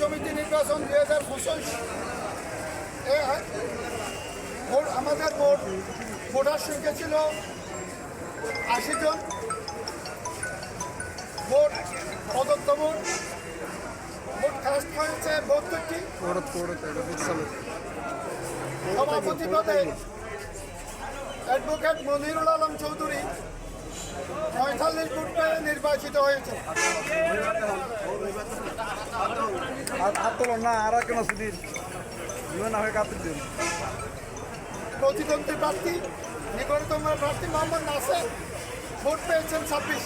সমিতি নির্বাচন দুই হাজার পঁচিশ। আমাদের ভোট ভোটার সংখ্যা ছিল আশি জন। ভোট প্রদত্ত ভোট ভোট কাস্ট হয়েছে বত্তরটি। সভাপতি পদে অ্যাডভোকেট মনিরুল আলম চৌধুরী। পঁয়তাল্লিশ ভোট পেয়ে নির্বাচিত হয়েছে। আর হাত তোলো না আর কেন সুধীর না হয়ে কাপড় দিন। প্রতিদ্বন্দ্বী প্রার্থী নিকটতম প্রার্থী মোহাম্মদ নাসের ভোট পেয়েছেন ছাব্বিশ।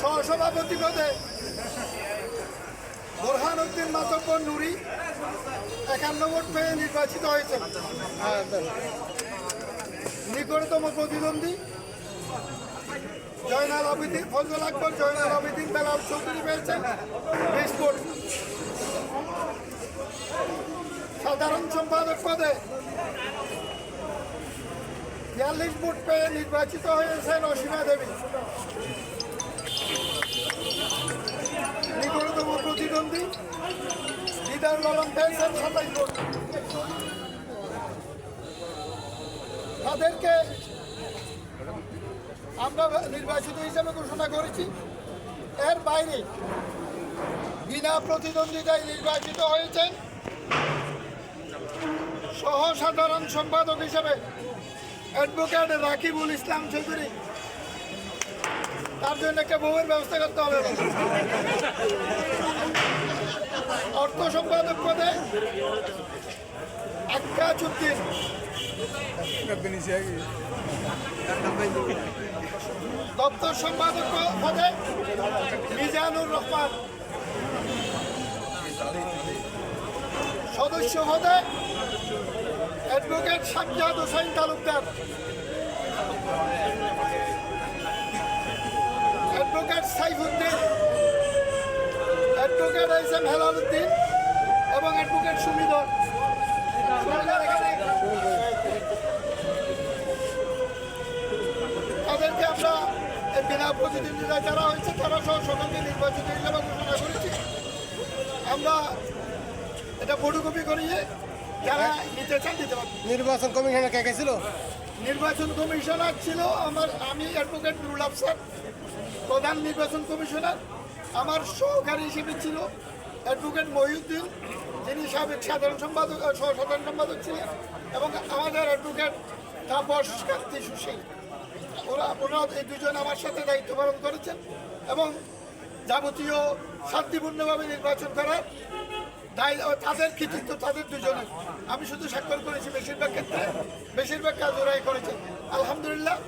সহসভাপতি পদে বোরহান উদ্দিন মাতব্বর নুরি একান্ন ভোট পেয়ে নির্বাচিত হয়েছেন। নিকটতম প্রতিদ্বন্দ্বী। জয়নাল আবিদিন ফজল আকবর, জয়নাল আবিদিন বেলাল চৌধুরী পেয়েছেন বিশ সাধারণ সম্পাদক পদে বিয়াল্লিশ ভোট পেয়ে নির্বাচিত হয়েছেন অসীমা দেবী। নিকটতম প্রতিদ্বন্দ্বী লিডার ললন পেয়েছেন সাতাইশ ভোট। তাদেরকে আমরা নির্বাচিত হিসেবে ঘোষণা করেছি। এর বাইরে বিনা প্রতিদ্বন্দ্বিতায় নির্বাচিত হয়েছেন সহ সাধারণ সম্পাদক হিসেবে অ্যাডভোকেট রাকিবুল ইসলাম চৌধুরী। তার জন্য একটা বউয়ের ব্যবস্থা করতে হবে। অর্থ সম্পাদক পদে নিচে আগে দপ্তর সম্পাদক পদে মিজানুর রহমান। সদস্য পদে advocate Sajjad Hossain Talukdar. Advocate Saifuddin. Advocate S M Helal Uddin এবং অ্যাডভোকেট সুমিদর। প্রতিদ্বন্দ্বিতা যারা হয়েছে তারা সহ সকলকে নির্বাচিত হিসেবে ঘোষণা করেছি। আমরা এটা ফটোকপি করিয়ে যারা নিতে চান দিতে নির্বাচন কমিশনে কে ছিল? নির্বাচন কমিশনার ছিল আমার আমি অ্যাডভোকেট নুরুল আফসার প্রধান নির্বাচন কমিশনার। আমার সহকারী হিসেবে ছিল অ্যাডভোকেট মহিউদ্দিন যিনি সাবেক সাধারণ সম্পাদক সহ সাধারণ সম্পাদক ছিলেন এবং আমাদের অ্যাডভোকেট তাপস কান্তি সুশীল ওরা ওরা এই দুজন আমার সাথে দায়িত্ব পালন করেছেন এবং যাবতীয় শান্তিপূর্ণভাবে নির্বাচন করার দায়- তাদের কৃতিত্ব তাদের দুজনের। আমি শুধু স্বাক্ষর করেছি বেশিরভাগ ক্ষেত্রে বেশিরভাগ কাজ ওরাই করেছে। আলহামদুলিল্লাহ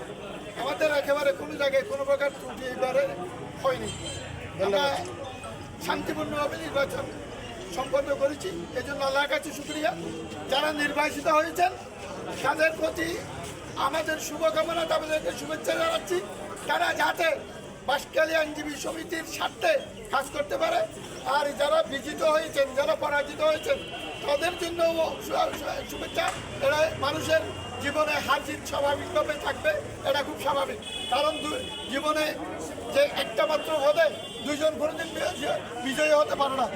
আমাদের একেবারে কোনো জায়গায় কোনো প্রকার ত্রুটি এবারে হয়নি। আমরা শান্তিপূর্ণভাবে নির্বাচন সম্পন্ন করেছি। এই জন্য আল্লাহর কাছে শুক্রিয়া। যারা নির্বাচিত হয়েছেন তাদের প্রতি আমাদের শুভকামনা তাদেরকে শুভেচ্ছা জানাচ্ছি। তারা যাতে বাসকালী আইনজীবী সমিতির স্বার্থে কাজ করতে পারে। আর যারা বিজিত হয়েছেন, যারা পরাজিত হয়েছেন, তাদের জন্য শুভেচ্ছা। এরা মানুষের জীবনে হার জিত স্বাভাবিকভাবে থাকবে, এটা খুব স্বাভাবিক। কারণ জীবনে যে একটা মাত্র পদে দুজন কোনোদিন বিজয়ী হতে পারে না।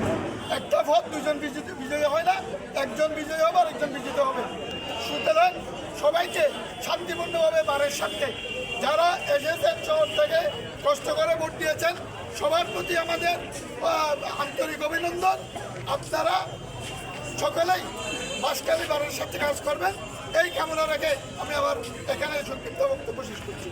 একটা পদ দুজন বিজয়ী হয় না, একজন বিজয়ী হবে আর একজন বিজিত হবে। সুতরাং সবাইকে শান্তিপূর্ণভাবে বারের সাথে যারা এসেছেন শহর থেকে, কষ্ট করে ভোট দিয়েছেন, সবার প্রতি আমাদের আন্তরিক অভিনন্দন। আপনারা সকলেই মাসকালি বারের সাথে কাজ করবেন। এই কামনা রেখে আমি আবার এখানে সংক্ষিপ্ত বক্তব্য শেষ করছি।